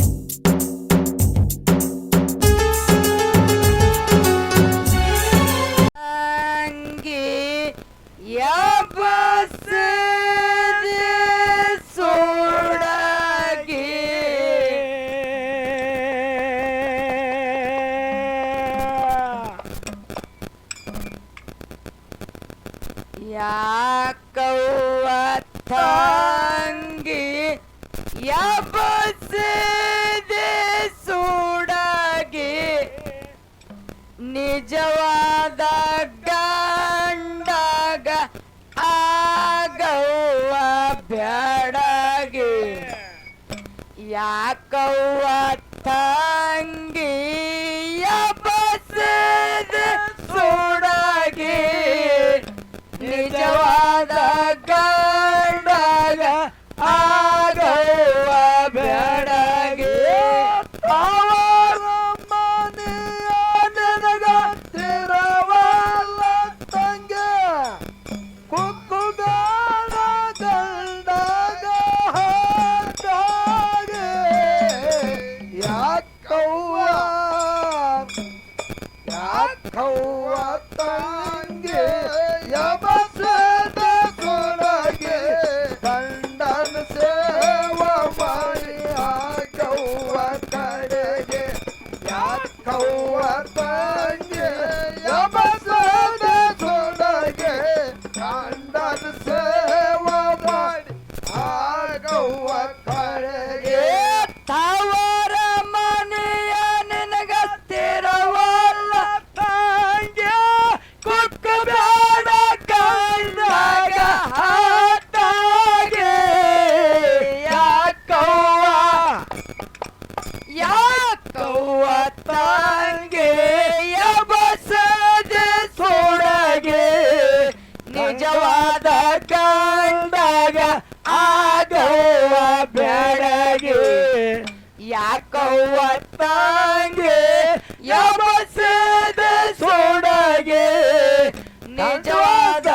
you ಯಾಕವ್ವ ತಂಗಿಯ ಬಸದ ಸುಡಗೆ Come to us,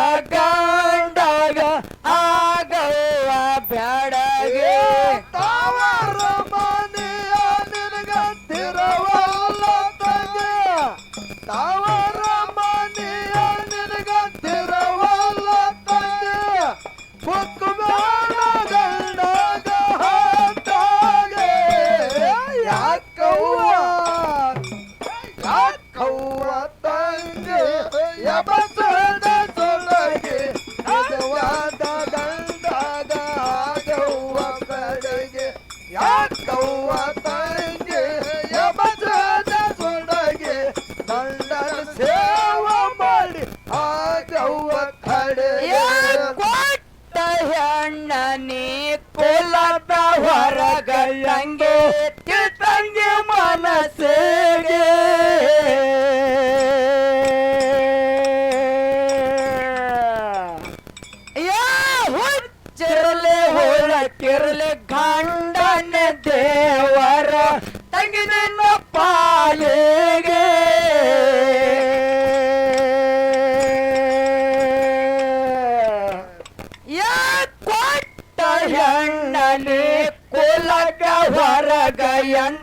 Yeah. Ayan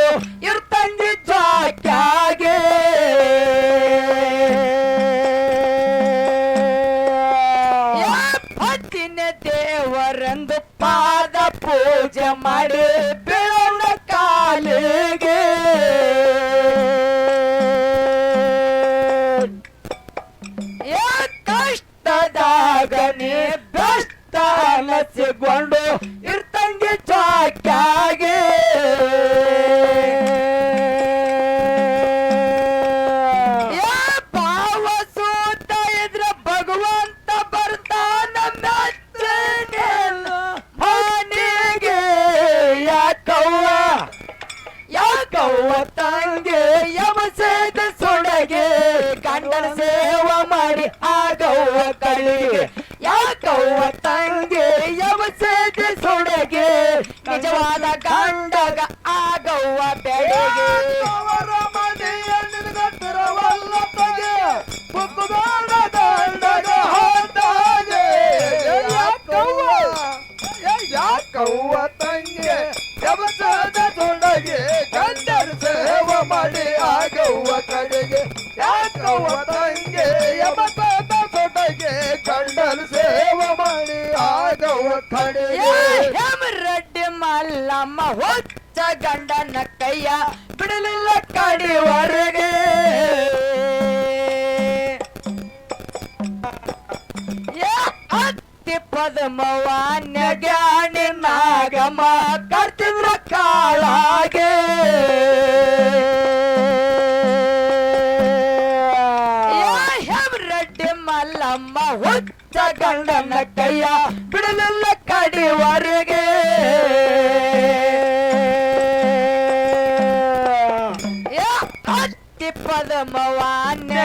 ಇರ್ತಂಗಿ ನಿಜವಾದ ಕಂಡಗ ಆಗವ್ವ ಬೆಳೆಗೆ. ಮಲ್ಲಮ್ಮ ಹೊಚ್ಚ ಗಂಡನ ಕೈಯ ಬಿಡಲಿಲ್ಲ ಕಡಿವರೆಗೆ ಏ ಅತ್ತಿ ಪದ್ಮವಾನ್ಯ ಜ್ಞಾನಿ ನಾಗಮ್ಮ ಕರ್ತಿದ್ರ ಕಾಳಾಗೆ ಹೆಮ್ರಡ್ಡಿ ಮಲ್ಲಮ್ಮ ಹುಚ್ಚ ಗಂಡನ ಕೈಯ ಬಿಡಲಿಲ್ಲ ಕಡಿವರೆಗೆ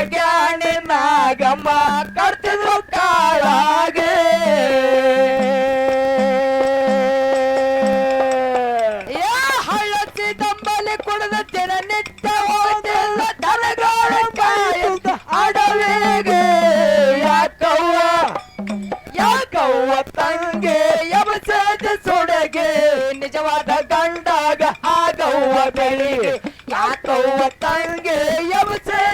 ಜ್ಞಾನಿ ನಾಗಮ್ಮ ಕರ್ತಿದ್ರು ಕಾಳಾಗೆ. ಯಾಕವ್ವ? ತಂಗೆ? ಸುಡಗೆ. ನಿಜವಾದ ಗಂಡಾಗ ಆಗವ್ವ ಬೆಳಿಗ್ಗೆ. ಯಾಕವ್ವ ತಂಗೆ? ಯಮಸದ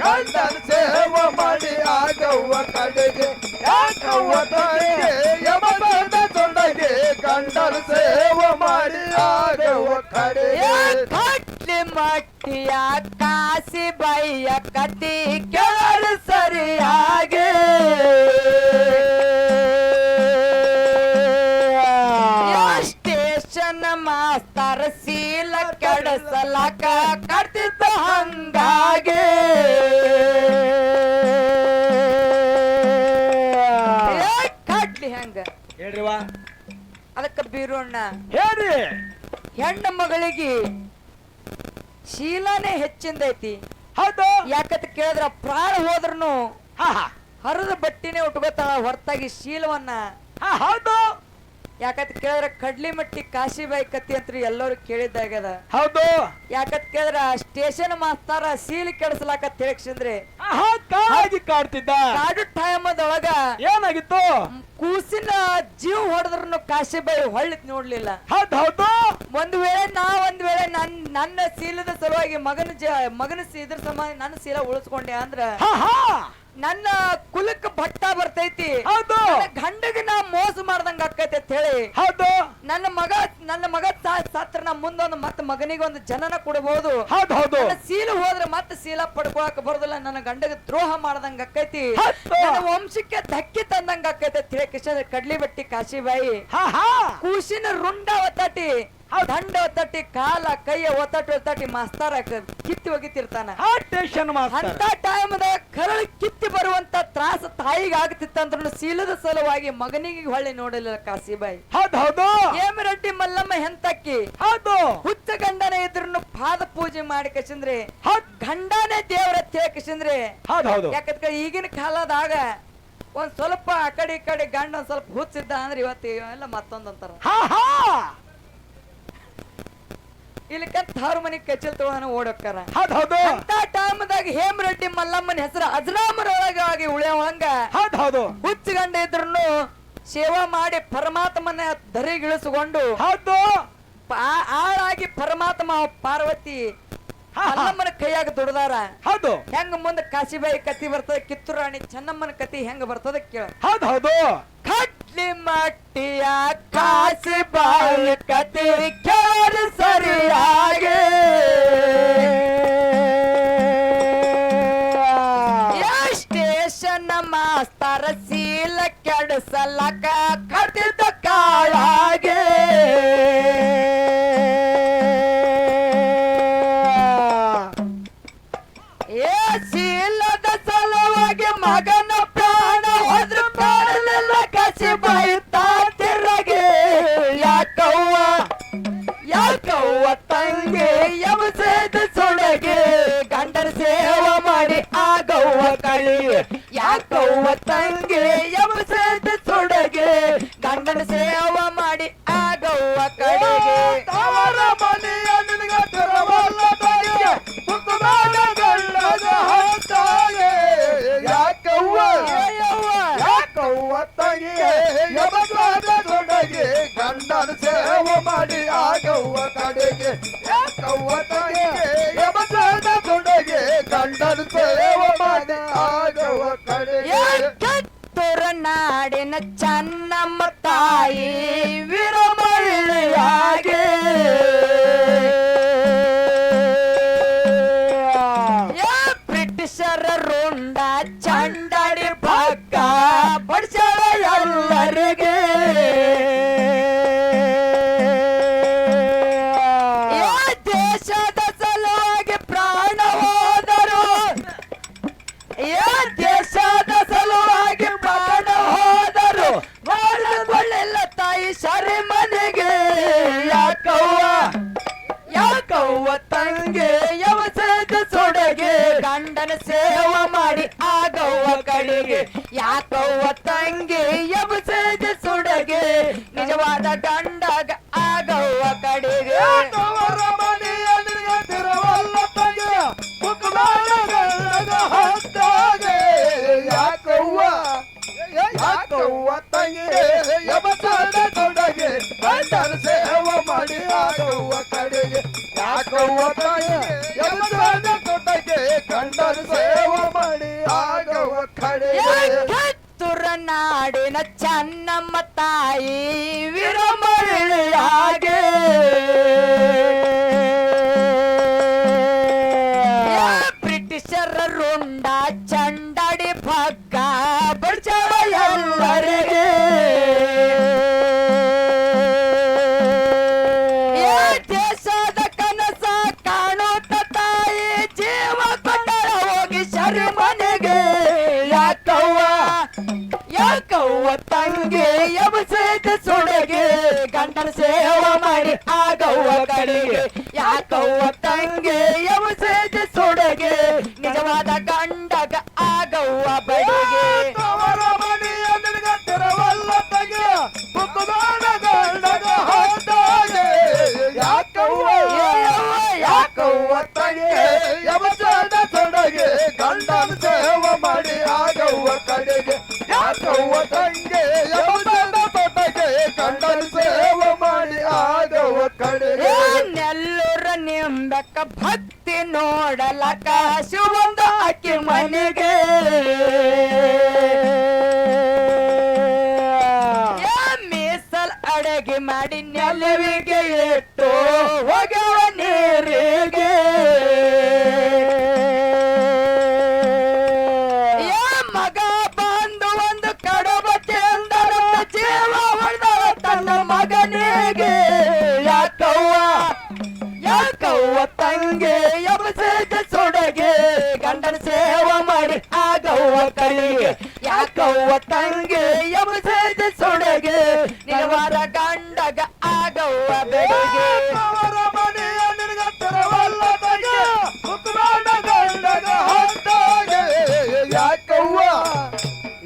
ಗಂಡನ ಸೇವೆ ಮಾಡಿ ಆಗವ್ವ ಕಡೆಗೆ ಯಾಕವ್ವ ತಗೆ ಯಮಸದ ತೊಡಗೆ ಗಂಡನ ಸೇವೆ ಮಾಡಿ ಆಗವ ಕಟ್ಲಿ ಮಟ್ಟಿಯ ಕಾಸಿ ಬೈಯ ಕತಿ ಕೇಳಲು ಸರಿಯಾಗೆ. ಸ್ಟೇಷನ್ ಮಾಸ್ತರ ಸೀಲ ಕೆಡಸಲಕ ಕಟ್ಟಿದ್ದ ಹಂಗಾಗೆ. ಏ, ಕಟ್ಟಲಿ ಹಂಗ? ಹೇಳ್ರಿವಾ? ಅದಕ್ಕ ಬೀರೋಣ ಹೇಳಿ ಹೆಣ್ಣು ಮಗಳಿಗೆ ಶೀಲಾನೇ ಹೆಚ್ಚಿಂದೈತಿ ಹೌದು. ಯಾಕಂತ ಕೇಳಿದ್ರ ಪ್ರಾಣ ಹೋದ್ರುನು ಹಾ ಹಾ. ಹರಿದ ಬಟ್ಟಿನೇ ಉಟ್ಕೋತಾಳ ಹೊರತಾಗಿ ಶೀಲವನ್ನ. ಹಾ ಹೌದು. ಯಾಕಂತ ಕೇಳಿದ್ರ ಕಡ್ಲಿ ಮಟ್ಟಿ ಕಾಶಿಬಾಯಿ ಕತ್ತಿ ಅಂತ ಎಲ್ಲರೂ ಕೇಳಿದ್ದಾಗದ ಹೌದು. ಯಾಕತ್ ಕೇಳಿದ್ರ ಸ್ಟೇಷನ್ ಮಾಸ್ತಾರ ಸೀಲ್ ಕೆಡಿಸ್ಲಾಕ ಕಾಳಾಗಿ ಕಾಡ್ತಿದ್ದ. ಕಾಡು ಟೈಮದೊಳಗ ಏನಾಗಿತ್ತು? ಕೂಸಿನ ಜೀವ ಹೊಡೆದ್ರು ಕಾಶಿಬಾಯಿ ಹೊಳ್ಳಿತ್ ನೋಡ್ಲಿಲ್ಲ. ಹೌದು ಹೌದು. ಒಂದ್ ವೇಳೆ ನಾ ಒಂದ್ ವೇಳೆ ನನ್ ನನ್ನ ಸೀಲದ ಸಲುವಾಗಿ ಮಗನ ಜ ಮಗನ ಇದ್ರ ಸಮಾನ ನನ್ನ ಸೀಲ ಉಳಿಸ್ಕೊಂಡೆ ಅಂದ್ರ ನನ್ನ ಕುಲಕ್ಕ ಭಟ್ಟ ಬರ್ತೈತಿ. ಹೌದು. ಗಂಡಗೆ ನಾ ಮೋಸ ಮಾಡ್ದಂಗ ಆಕೈತಿ ಅಂತ ಹೇಳಿ. ಹೌದು. ನನ್ನ ಮಗ ನನ್ನ ಮಗ ಸತ್ರ ನಾ ಮುಂದೊಂದು ಮತ್ತ ಮಗನಿಗೆ ಒಂದು ಜನನ ಕೊಡಬಹುದು ಹೌದು ಹೌದು. ಸೀಲ ಹೋದ್ರೆ ಮತ್ತೆ ಸೀಲ ಪಡ್ಕೊಳಕ್ ಬರೋದಿಲ್ಲ. ನನ್ನ ಗಂಡಗೆ ದ್ರೋಹ ಮಾಡ್ದಂಗ ಆಕೈತಿ ವಂಶಕ್ಕೆ ಧಕ್ಕಿ ತಂದಂಗ ಆಕೈತಿ ಅಂತ ಹೇಳಿ ಕೃಷ್ಣ ಕಡ್ಲಿ ಬಟ್ಟಿ ಕಾಶಿಬಾಯಿ. ಹಾ ಹಾ. ಕೂಸಿನ ರುಂಡ ಒತ್ತಾಟಿ. ದಂಡ ಒತ್ತಟ್ಟಿ ಕಾಲ ಕೈಯ ಒತ್ತಟ್ಟು ಒತ್ತಟ್ಟಿ ಮಾಸ್ತಾರ ಕಿತ್ತಿ ಒಗಿತಿರ್ತಾನ. ಆ ಟೇಷನ್ ಅಂತ ಟೈಮ್ದಾಗ ಕರಳು ಕಿತ್ತಿ ಬರುವಂತ ತ್ರಾಸ ತಾಯಿಗೆ ಆಗ್ತಿತ್ತಂದ್ರು ಸೀಲದ ಸಲುವಾಗಿ ಮಗನಿಗೆ ಹೊಳ್ಳಿ ನೋಡಲಿಲ್ಲ ಕಾಸಿಬಾಯಿ ಹೌದು ಹೌದು. ಹೇಮರೆಡ್ಡಿ ಮಲ್ಲಮ್ಮ ಹೆಂತಕ್ಕಿ. ಹೌದು. ಹುಚ್ಚ ಗಂಡನ ಇದ್ರೂ ಪಾದ ಪೂಜೆ ಮಾಡಿ ಕಸಿಂದ್ರೆ ಹೌದ್. ಗಂಡನೇ ದೇವರ ಕಸಿಂದ್ರೆ ಹೌದು ಹೌದು. ಯಾಕಂದ್ರೆ ಈಗಿನ ಕಾಲದಾಗ ಒಂದ್ ಸ್ವಲ್ಪ ಆ ಕಡೆ ಈ ಕಡೆ ಗಂಡ ಒಂದ್ ಸ್ವಲ್ಪ ಹುಚ್ಚಿದ್ದ ಅಂದ್ರೆ ಇವತ್ತು ಇವೆಲ್ಲ ಮತ್ತೊಂದ್ ಅಂತಾರ ಕತ್ ಹಾರು ಮನಿ ಕಚ್ಚಲ್ ತೊಗೊಳನ ಓಡೋಕ್ಕಾರ. ಹೌದು ಹೌದು. ಅಂತ ಟೈಮ್ದಾಗ ಹೇಮರೆಡ್ಡಿ ಮಲ್ಲಮ್ಮನ ಹೆಸರು ಅಜರಾಮರೊಳಗಾಗಿ ಉಳಿಯೋವಂಗ ಹೌದು ಹೌದು. ಹುಚ್ಚ ಗಂಡ ಇದ್ರು ಸೇವಾ ಮಾಡಿ ಪರಮಾತ್ಮನ ಧರಿಗಿಳಿಸಿಕೊಂಡು ಹೌದು. ಆಳಾಗಿ ಪರಮಾತ್ಮ ಪಾರ್ವತಿ. ಮಲ್ಲಮ್ಮನ ಕೈಯಾಗ ದುಡ್ದಾರ. ಹೌದು. ಹೆಂಗ ಮುಂದೆ ಕಾಶಿಬಾಯಿ ಕತಿ ಬರ್ತದ ಕಿತ್ತೂರಾಣಿ ಚೆನ್ನಮ್ಮನ ಕತಿ ಹೆಂಗ ಬರ್ತದ ಕೇಳ. ಹೌದು ಹೌದು. ಕಟ್ಲಿ ಮಟ್ಟಿಯ ಕಾಶಿಬಾಯಿ ಕತಿರಿ ಕೇಳ ಸರಿಯಾಗಿ. ಸ್ಟೇಷನ್ ಮಾಸ್ತರ ಸೀಲ ಕೆಡಸಲಕ ಕಟ್ಟಿದ ಕಾಳಾಗೆ. ಯಾಕವ್ವ ತಂಗಿ ಯಮಸೇದ ಸೊಳಗೆ ಗಂಡನ ಸೇವ ಮಾಡಿ ಆಗವ್ವ ಕಡೆಗೆ ತವರ ಮನೆಯ ನಿನಗ ತೆರವಲ್ಲ ತಾಯಿಗೆ ಹುಕ್ಕುಮಾಡ ಗಳ್ಳದ ಹತ್ತಾಗೆ ಯಾಕವ್ವ ಅಯ್ಯವ್ವ. ಯಾಕವ್ವ ತಂಗಿಗೆ ಯಮಗಾದ ತೊಡಗೆ ಗಂಡನ ಸೇವೆ ಮಾಡಿ ಆಗವ್ವ ಕಡೆಗೆ ಯಾಕವ್ವ ತಂಗಿಗೆ ಯಮಗಾದ ತೊಡಗೆ ಗಂಡನ ಸೇವೆ ಗಂಡನ ಸೇವ ಮಾಡಿ ಆಗವ್ವ ಕಡೆಗೆ, ಯಾಕವ್ವ ತಂಗೆ ಸೇಜ ಸುಡಗೆ, ನಿಜವಾದ ಗಂಡಾಗ ಆಗವ್ವ ಕಡೆಗೆ. ಯಾಕವ್ವ ಯಾಕವ್ವ ತಂಗಿಗೆ ಯಮಸಾದ ಸುಡಗೆ ಸೇವ ಮಾಡಿ ಆಗವ್ವ ಕಡೆಗೆ. ಯಾಕವ್ವ ತಂಗಿಗೆ ನಾಡಿನ ಚೆನ್ನಮ್ಮ ತಾಯಿ ವಿರಮಳಿಯಾಗೆ ಬ್ರಿಟಿಷರ ರುಂಡ ಚಂಡಾಡಿ ಭಗ್ಗ ಬಡ್ಚವ ಆಗವ್ವ ಕಡೆಗೆ ಯಾಕವ್ವ ಯವ ಸೇಜ ಸೊಡಗೆ ನಿಜವಾದ ಗಂಡಗ ಭಕ್ತಿ ನೋಡಲಕ ಯಾಕವ್ವ ತಂಗೆ ಎಬಸದ ಸೊಡೆಗೆ? ನಿಜವಾದ ಗಂಡಗ ಆಗವ್ವ ಬೆಳಗ್ಗೆ ಅವರ ಮನೆಯ ನಿನಗತ್ತರವಲ್ಲ ತಗೆ ಮುಖವಾಡ ಗಂಡಗ ಹೊತ್ತಾಗೆ ಯಾಕವ್ವ?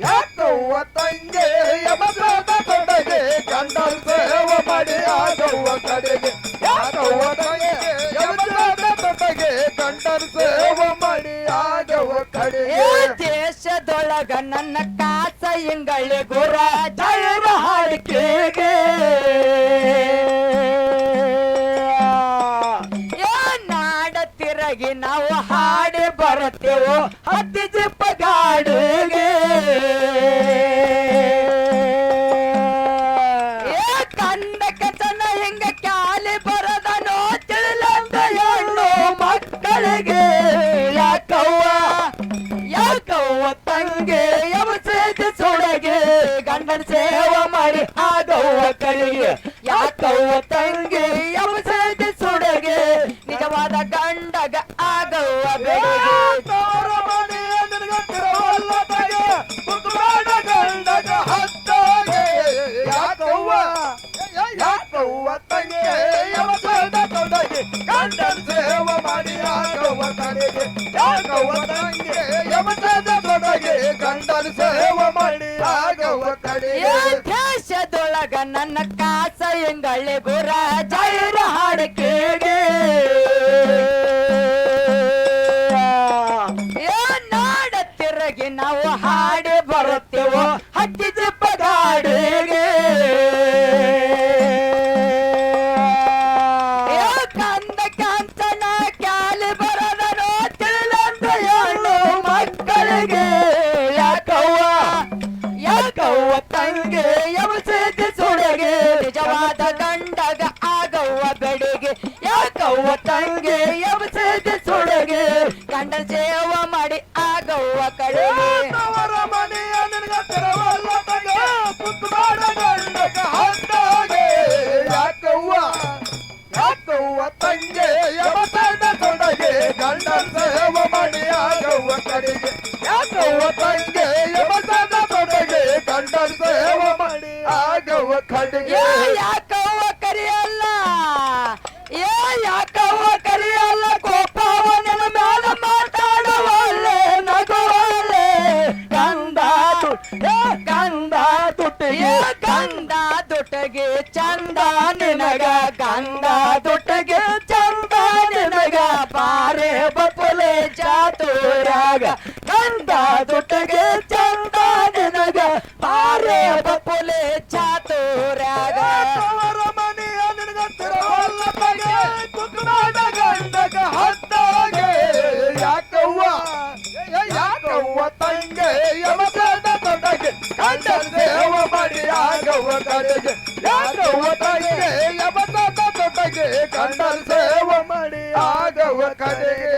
ಯಾಕವ್ವ ತಂಗೆ ಯಮಸದ ತೊಡಗೆ ಗಂಡನ ಸೇವ ಮಾಡಿ ಆಗವ್ವ ಕಡೆಗೆ. ಯಾಕವ್ವ ತಂಗೆ ಯಮಸದ ತೊಡಗೆ ಗಂಡನ ಸೇವ ಮಾಡಿ ಆಗವ್ವ ಏ ಕಡೆಗೆ ದೇಶದೊಳಗ ನನ್ನ ಇಂಗಳಿ ಗುರ ಜಯರ ಹಾಡಿಕೆಗೆ. ನಾಡ ತಿರಗಿ ನಾವು ಹಾಡಿ ಬರುತ್ತೇವೋ ಹತ್ತಿ ಜಿಪ್ಪ ಗಾಡಿಗೆ ಗಂಡನ ಸೇವ ಮಾಡಿ ಆಗವ್ವ ಕಳಿಗೆ ಯಾಕವ್ವ ತಂಗೆ. ಯಮಸೇದ ಸುಡಗೆ. ನಿಜವಾದ ಗಂಡಗ ಆಗವ್ವ ಬೆಳಗ್ಗೆ. ಗಂಡನ ಸೇವ ಮಾಡಿ ಆಗವ್ವ ಕಡೆಗೆ ಯಾಕವ್ವ ತಂಗೆ? ಯಮಸದ ತೊಡಗೆ ಗಂಡನ ಸೇವ ಮಾಡಿ ಕಾಸ ಎಂಗಳೆ ಗಂಡಗ ಆಗವ್ವ ಬೆಡಿಗೆ ಯಾಕವ್ವ ತಂಗೆ ಎಬ್ಸದ ಸುಡಗೆ ಗಂಡ ಸೇವ ಮಾಡಿ ಆಗವ್ವ ಕಡೆಗೆ ತಗೆ ಯಮಸದ ತೊಡಗೆ ಗಂಡ ಸೇವ ಮಾಡಿ ಆಗವ್ವ ಕಡೆಗೆ ಯಾಕವ್ವ ತಂಗೆ ಯಮಸದ ತೊಡಗೆ ಗಂಡ ಸೇವ ಮಾಡಿ ಆಗವ್ವ ಕಡೆಗೆ கண்ணுக்கு எம பேட தொண்டக்கு கண்டன் தேவ மடியாக ஒட்டடுக்கு யாரு ஒட்டடுக்கு எம பேட தொண்டக்கு கண்டன் சேவ மடியாக ஒட்டடுக்கு